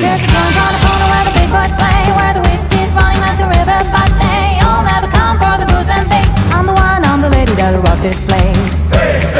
play. There's a drunk on the corner where the big boys play, where the whiskey's running like the river, but they all never come for the booze and bass. I'm the one, I'm the lady that'll rock this place. Hey.